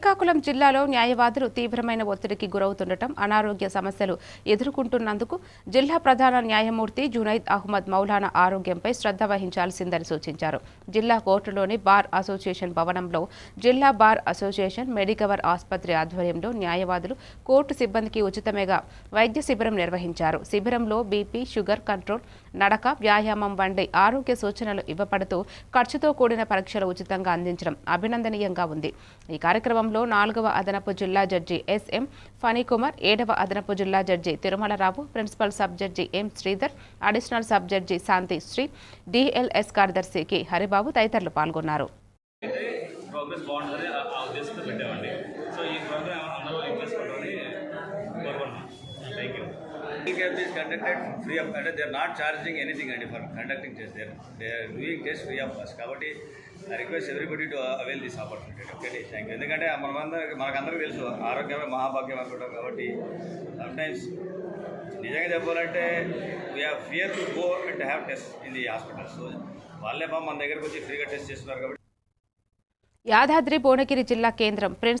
శ్రీకాకుళం జిల్లాలో న్యాయవాదులు తీవ్రమైన ఒత్తిడికి గురవుతుండటం అనారోగ్య సమస్యలు ఎదుర్కొంటున్నందుకు జిల్లా ప్రధాన న్యాయమూర్తి జునైద్ అహ్మద్ మౌలానా ఆరోగ్యంపై శ్రద్ధ వహించాల్సిందని సూచించారు. జిల్లా కోర్టులోని బార్ అసోసియేషన్ భవనంలో జిల్లా బార్ అసోసియేషన్ మెడికవర్ ఆసుపత్రి ఆధ్వర్యంలో న్యాయవాదులు కోర్టు సిబ్బందికి ఉచితమేగా వైద్య శిబిరం నిర్వహించారు. శిబిరంలో బీపీ షుగర్ కంట్రోల్ నడక వ్యాయామం వంటి ఆరోగ్య సూచనలు ఇవ్వబడుతూ ఖర్చుతో కూడిన పరీక్షలు ఉచితంగా అందించడం అభినందనీయంగా ఉంది. ఈ కార్యక్రమం కార్యక్రమంలో నాలుగవ అదనపు జిల్లా జడ్జి ఎస్ఎం ఫణికుమార్ ఏడవ అదనపు జిల్లా judge Tirumalarao principal sub judge M Sridhar additional sub judge Shanti Sri DLS కార్యదర్శి కె హరిబాబు తదితరులు పాల్గొన్నారు. Are I request everybody to avail this opportunity okay thank you ఎందుకంటే మనమందరికి మనకందరికీ తెలుసు ఆరోగ్యమే మహాభాగ్యం అనుకుంటాం కాబట్టి సమ్టైమ్స్ నిజంగా చెప్పాలంటే we are fear to go and have test in the hospital so వాళ్ళే బాబు మన దగ్గరకు వచ్చి ఫ్రీగా టెస్ట్ చేస్తున్నారు కాబట్టి యాదాద్రి భువనగిరి జిల్లా కేంద్రం ప్రిన్స్